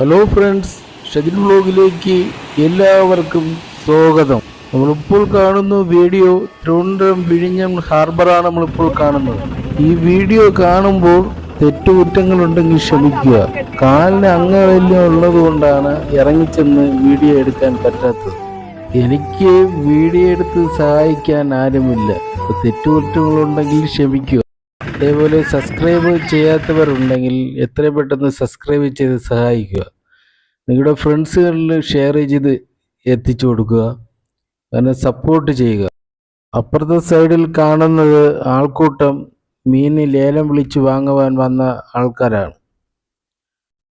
Hello friends Shajin വ്ലോഗിലേക്ക് എല്ലാവർക്കും സ്വാഗതം. നമ്മളിപ്പോൾ കാണുന്ന വീഡിയോ തിരുവനന്തപുരം വിഴിഞ്ഞം ഹാർബറാണ് നമ്മളിപ്പോൾ കാണുന്നത്. ഈ വീഡിയോ കാണുമ്പോൾ തെറ്റുകുറ്റങ്ങളുണ്ടെങ്കിൽ ക്ഷമിക്കുക. കാലിന് അങ്ങനെല്ലാം ഉള്ളത് കൊണ്ടാണ് ഇറങ്ങിച്ചെന്ന് വീഡിയോ എടുക്കാൻ പറ്റാത്തത്. എനിക്ക് വീഡിയോ എടുത്ത് സഹായിക്കാൻ ആരുമില്ല. തെറ്റുകുറ്റങ്ങളുണ്ടെങ്കിൽ ക്ഷമിക്കുക. അതേപോലെ സബ്സ്ക്രൈബ് ചെയ്യാത്തവരുണ്ടെങ്കിൽ എത്രയും പെട്ടെന്ന് സബ്സ്ക്രൈബ് ചെയ്ത് സഹായിക്കുക. നിങ്ങളുടെ ഫ്രണ്ട്സുകളിൽ ഷെയർ ചെയ്ത് എത്തിച്ചു കൊടുക്കുക. അങ്ങനെ സപ്പോർട്ട് ചെയ്യുക. അപ്പുറത്തെ സൈഡിൽ കാണുന്നത് ആൾക്കൂട്ടം മീൻ ലേലം വിളിച്ച് വാങ്ങുവാൻ വന്ന ആൾക്കാരാണ്.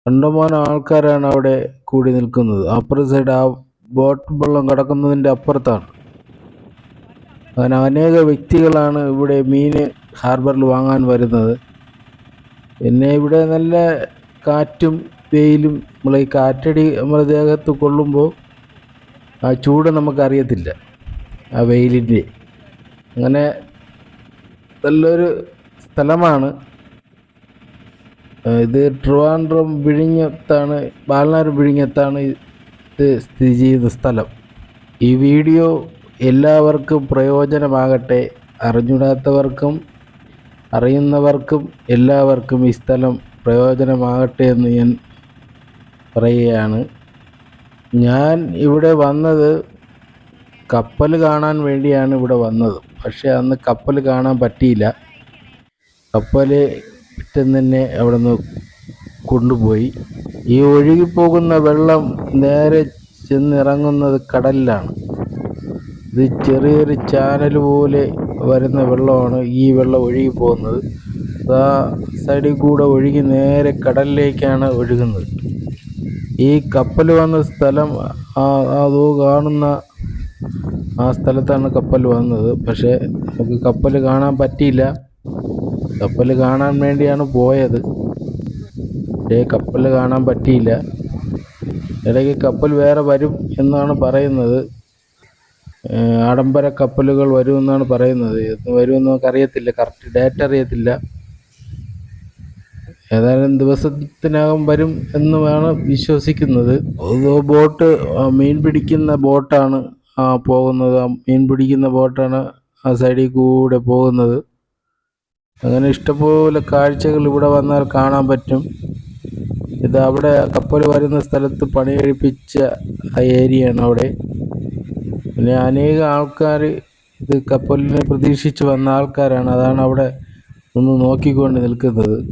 കണ്ടമാനം ആൾക്കാരാണ് അവിടെ കൂടി നിൽക്കുന്നത്. അപ്പുറത്തെ സൈഡ് ആ ബോട്ട് വെള്ളം കിടക്കുന്നതിന്റെ അപ്പുറത്താണ്. അങ്ങനെ അനേക വ്യക്തികളാണ് ഇവിടെ മീൻ ഹാർബറിൽ വാങ്ങാൻ വരുന്നത്. പിന്നെ ഇവിടെ നല്ല കാറ്റും വെയിലും നമ്മൾ ഈ കാറ്റടി നമ്മുടെ ദേഹത്ത് കൊള്ളുമ്പോൾ ആ ചൂട് നമുക്കറിയത്തില്ല ആ വെയിലിന്റെ. അങ്ങനെ നല്ലൊരു സ്ഥലമാണ്. ഇത് ട്രിവാൻഡ്രം വിഴിഞ്ഞത്താണ് ബാലനാരം വിഴിഞ്ഞത്താണ് ഇത് സ്ഥിതി ചെയ്യുന്ന സ്ഥലം. ഈ വീഡിയോ എല്ലാവർക്കും പ്രയോജനമാകട്ടെ. അറിഞ്ഞൂടാത്തവർക്കും അറിയുന്നവർക്കും എല്ലാവർക്കും ഈ സ്ഥലം പ്രയോജനമാകട്ടെ എന്ന് ഞാൻ പറയുകയാണ്. ഞാൻ ഇവിടെ വന്നത് കപ്പൽ കാണാൻ വേണ്ടിയാണ് ഇവിടെ വന്നത്. പക്ഷേ അന്ന് കപ്പൽ കാണാൻ പറ്റിയില്ല. കപ്പൽ പിറ്റേന്ന് തന്നെ അവിടെ നിന്ന് കൊണ്ടുപോയി. ഈ ഒഴുകിപ്പോകുന്ന വെള്ളം നേരെ ചെന്നിറങ്ങുന്നത് കടലിലാണ്. ഇത് ചെറിയൊരു ചാനൽ പോലെ വരുന്ന വെള്ളമാണ് ഈ വെള്ളം ഒഴുകി പോകുന്നത്. ആ സൈഡിൽ കൂടെ ഒഴുകി നേരെ കടലിലേക്കാണ് ഒഴുകുന്നത്. ഈ കപ്പൽ വന്ന സ്ഥലം അതോ കാണുന്ന ആ സ്ഥലത്താണ് കപ്പൽ വന്നത്. പക്ഷേ നമുക്ക് കപ്പൽ കാണാൻ പറ്റിയില്ല. കപ്പൽ കാണാൻ വേണ്ടിയാണ് പോയത്. പക്ഷേ കപ്പൽ കാണാൻ പറ്റിയില്ല. ഇടയ്ക്ക് കപ്പൽ വേറെ വരും എന്നാണ് പറയുന്നത്. ആഡംബര കപ്പലുകൾ വരുമെന്നാണ് പറയുന്നത്. എന്ന് വരുമെന്ന് നമുക്കറിയത്തില്ല കറക്റ്റ് ഡേറ്റ് അറിയത്തില്ല. ഏതായാലും ദിവസത്തിനകം വരും എന്നുമാണ് വിശ്വസിക്കുന്നത്. ബോട്ട് മീൻ പിടിക്കുന്ന ബോട്ടാണ് പോകുന്നത്. മീൻ പിടിക്കുന്ന ബോട്ടാണ് ആ സൈഡിൽ കൂടെ പോകുന്നത്. അങ്ങനെ ഇഷ്ടംപോലെ കാഴ്ചകൾ ഇവിടെ വന്നാൽ കാണാൻ പറ്റും. ഇത് അവിടെ കപ്പൽ വരുന്ന സ്ഥലത്ത് പണി കഴിപ്പിച്ച ഏരിയയാണ് അവിടെ. പിന്നെ അനേക ആൾക്കാർ ഇത് കപ്പലിനെ പ്രതീക്ഷിച്ച് വന്ന ആൾക്കാരാണ്. അതാണ് അവിടെ ഒന്ന് നോക്കിക്കൊണ്ട് നിൽക്കുന്നത്.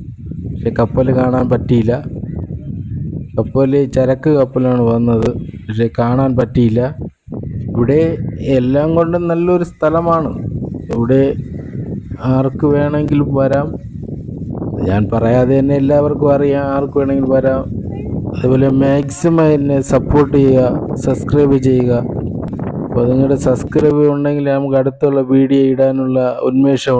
പക്ഷെ കപ്പൽ കാണാൻ പറ്റിയില്ല. കപ്പൽ ചരക്ക് കപ്പലാണ് വന്നത്. പക്ഷെ കാണാൻ പറ്റിയില്ല. ഇവിടെ എല്ലാം കൊണ്ടും നല്ലൊരു സ്ഥലമാണ്. ഇവിടെ ആർക്ക് വേണമെങ്കിലും വരാം. ഞാൻ പറയാതെ തന്നെ എല്ലാവർക്കും അറിയാം ആർക്ക് വേണമെങ്കിലും വരാം. അതുപോലെ മാക്സിമം എന്നെ സപ്പോർട്ട് ചെയ്യുക സബ്സ്ക്രൈബ് ചെയ്യുക. അപ്പോൾ നിങ്ങളുടെ സബ്സ്ക്രൈബ് ഉണ്ടെങ്കിൽ നമുക്ക് അടുത്തുള്ള വീഡിയോ ഇടാനുള്ള ഉന്മേഷം